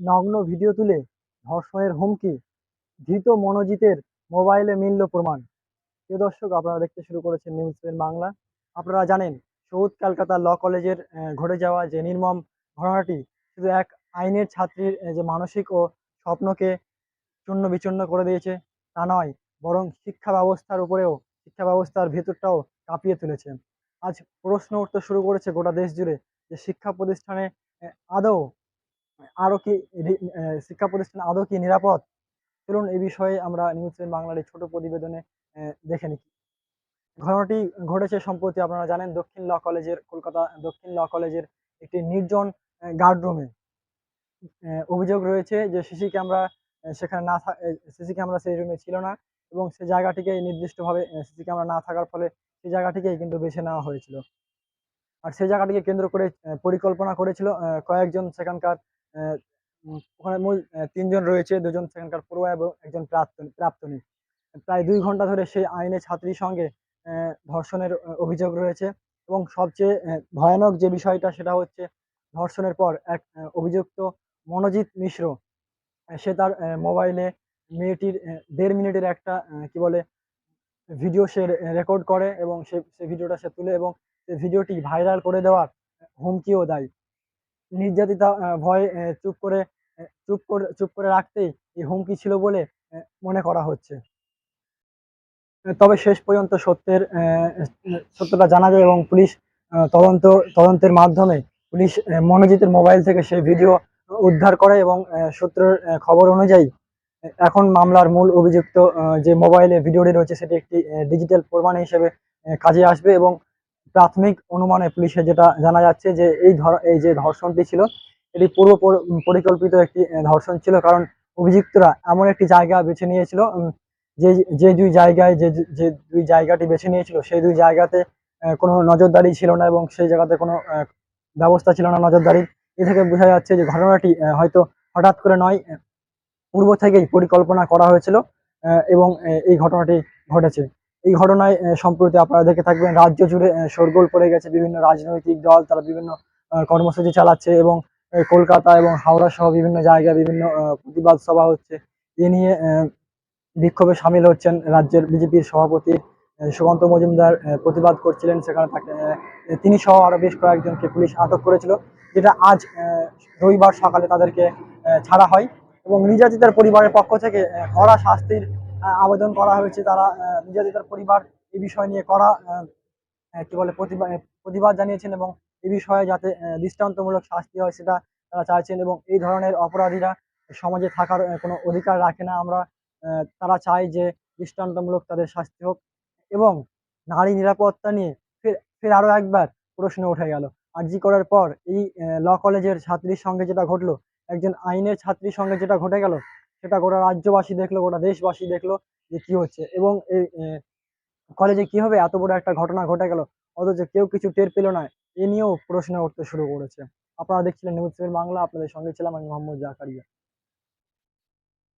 নগ্ন ভিডিও তুলে ধর্ষণের হুমকি, ধৃত মনোজিতের মোবাইলে মিলল প্রমাণ। প্রিয় দর্শক, আপনারা দেখতে শুরু করেছেন নিউজ পেন বাংলা। আপনারা জানেন, সৌদ ক্যালকাতা ল কলেজের ঘটে যাওয়া যে নির্মম ঘটনাটি শুধু এক আইনের ছাত্রীর যে মানসিক ও স্বপ্নকে চূর্ণ বিচূর্ণ করে দিয়েছে, তা নয়, বরং শিক্ষা ব্যবস্থার উপরেও, শিক্ষা ব্যবস্থার ভেতরটাও কাঁপিয়ে তুলেছে। আজ প্রশ্ন উঠতে শুরু করেছে গোটা দেশ জুড়ে যে শিক্ষা প্রতিষ্ঠানে আদৌ আরও কি শিক্ষা প্রতিষ্ঠান আদৌ কি নিরাপদ? চলুন এই বিষয়ে আমরা নিউজ বাংলার ছোট প্রতিবেদনে দেখে নিই। ঘটনাটি ঘটেছে সম্প্রতি, আপনারা জানেন, দক্ষিণ ল কলেজের, কলকাতা দক্ষিণ ল কলেজের একটি নির্জন গার্ডরুমে অভিযোগ রয়েছে যে সিসি ক্যামেরা সেখানে না সিসি ক্যামেরা সেই রুমে ছিল না এবং সে জায়গাটিকে নির্দিষ্টভাবে সিসি ক্যামেরা না থাকার ফলে সেই জায়গাটিকেই কিন্তু বেছে নেওয়া হয়েছিল। আর সেই জায়গাটিকে কেন্দ্র করে পরিকল্পনা করেছিল কয়েকজন সেখানকার ওখানে মূল তিনজন রয়েছে, দুজন সেখানকার পড়ুয়া এবং একজন প্রাক্তনী প্রাক্তনী। প্রায় দুই ঘণ্টা ধরে সেই আইনে ছাত্রীর সঙ্গে ধর্ষণের অভিযোগ রয়েছে এবং সবচেয়ে ভয়ানক যে বিষয়টা সেটা হচ্ছে ধর্ষণের পর এক অভিযুক্ত মনোজিৎ মিশ্র। সে তার মোবাইলে মেয়েটির দেড় মিনিটের একটা কি বলে, ভিডিও সে রেকর্ড করে এবং সে সে ভিডিওটা সে তুলে এবং সে ভিডিওটি ভাইরাল করে দেওয়ার হুমকিও দেয়। নির্যাতিতা ভয়ে চুপ করে চুপ করে চুপ করে রাখতেই এই হুমকি ছিল বলে মনে করা হচ্ছে। তবে শেষ পর্যন্ত সত্যের সত্যটা জানা যায় এবং পুলিশ তদন্ত, তদন্তের মাধ্যমে পুলিশ মনোজিতের মোবাইল থেকে সেই ভিডিও উদ্ধার করে এবং সূত্রের খবর অনুযায়ী এখন মামলার মূল অভিযুক্ত যে মোবাইলে ভিডিওটি রয়েছে সেটি একটি ডিজিটাল প্রমাণ হিসেবে কাজে আসবে এবং প্রাথমিক অনুমানে পুলিশের যেটা জানা যাচ্ছে যে এই ধর, এই যে ধর্ষণটি ছিল, এটি পূর্ব পরিকল্পিত একটি ধর্ষণ ছিল কারণ অভিযুক্তরা এমন একটি জায়গা বেছে নিয়েছিল যে যে দুই জায়গায়, যে যে দুই জায়গাটি বেছে নিয়েছিল, সেই দুই জায়গাতে কোনো নজরদারি ছিল না এবং সেই জায়গাতে কোনো ব্যবস্থা ছিল না নজরদারির। এ থেকে বোঝা যাচ্ছে যে ঘটনাটি হয়তো হঠাৎ করে নয় পূর্ব থেকেই পরিকল্পনা করা হয়েছিল এবং এই ঘটনাটি ঘটেছে। এই ঘটনায় সম্প্রতি আপনারা দেখে থাকবেন, রাজ্য জুড়ে শোরগোল পড়ে গেছে, বিভিন্ন রাজনৈতিক দল, তারা বিভিন্ন কর্মসূচি চালাচ্ছে এবং কলকাতা এবং হাওড়া সহ বিভিন্ন জায়গায় বিভিন্ন প্রতিবাদ সভা হচ্ছে। এ নিয়ে বিক্ষোভে সামিল হচ্ছেন রাজ্যের বিজেপির সভাপতি সুকান্ত মজুমদার প্রতিবাদ করছিলেন সেখানে তাকে তিনি সহ আরও বেশ কয়েকজনকে পুলিশ আটক করেছিল, যেটা আজ রবিবার সকালে তাদেরকে ছাড়া হয় এবং নির্যাতিতার পরিবারের পক্ষ থেকে কড়া শাস্তির আবেদন করা হয়েছে, তারা নির্যাতিতার পরিবার এ বিষয় নিয়ে করা কি বলে প্রতিবাদ জানিয়েছেন এবং এ বিষয়ে যাতে দৃষ্টান্তমূলক শাস্তি হয় সেটা তারা চাইছেন এবং এই ধরনের অপরাধীরা সমাজে থাকার কোনো অধিকার রাখে না। আমরা তারা চাই যে দৃষ্টান্তমূলক তাদের শাস্তি হোক এবং নারী নিরাপত্তা নিয়ে ফের ফের আরও একবার প্রশ্ন উঠে গেল। আরজি করার পর এই ল কলেজের ছাত্রীর সঙ্গে যেটা ঘটলো, একজন আইনের ছাত্রীর সঙ্গে যেটা ঘটে গেল সেটা গোটা রাজ্যবাসী দেখল, গোটা দেশবাসী দেখল যে কি হচ্ছে। এবং এই কলেজে কি হবে? এত বড় একটা ঘটনা ঘটে গেল। অথচ কেউ কিছু টের পেল না। এ নিয়েও প্রশ্ন উঠতে শুরু করেছে। আপনারা দেখছিলেন নিউজ বাংলা। আপনাদের সঙ্গে ছিলাম আমি মোহাম্মদ জাকারিয়া।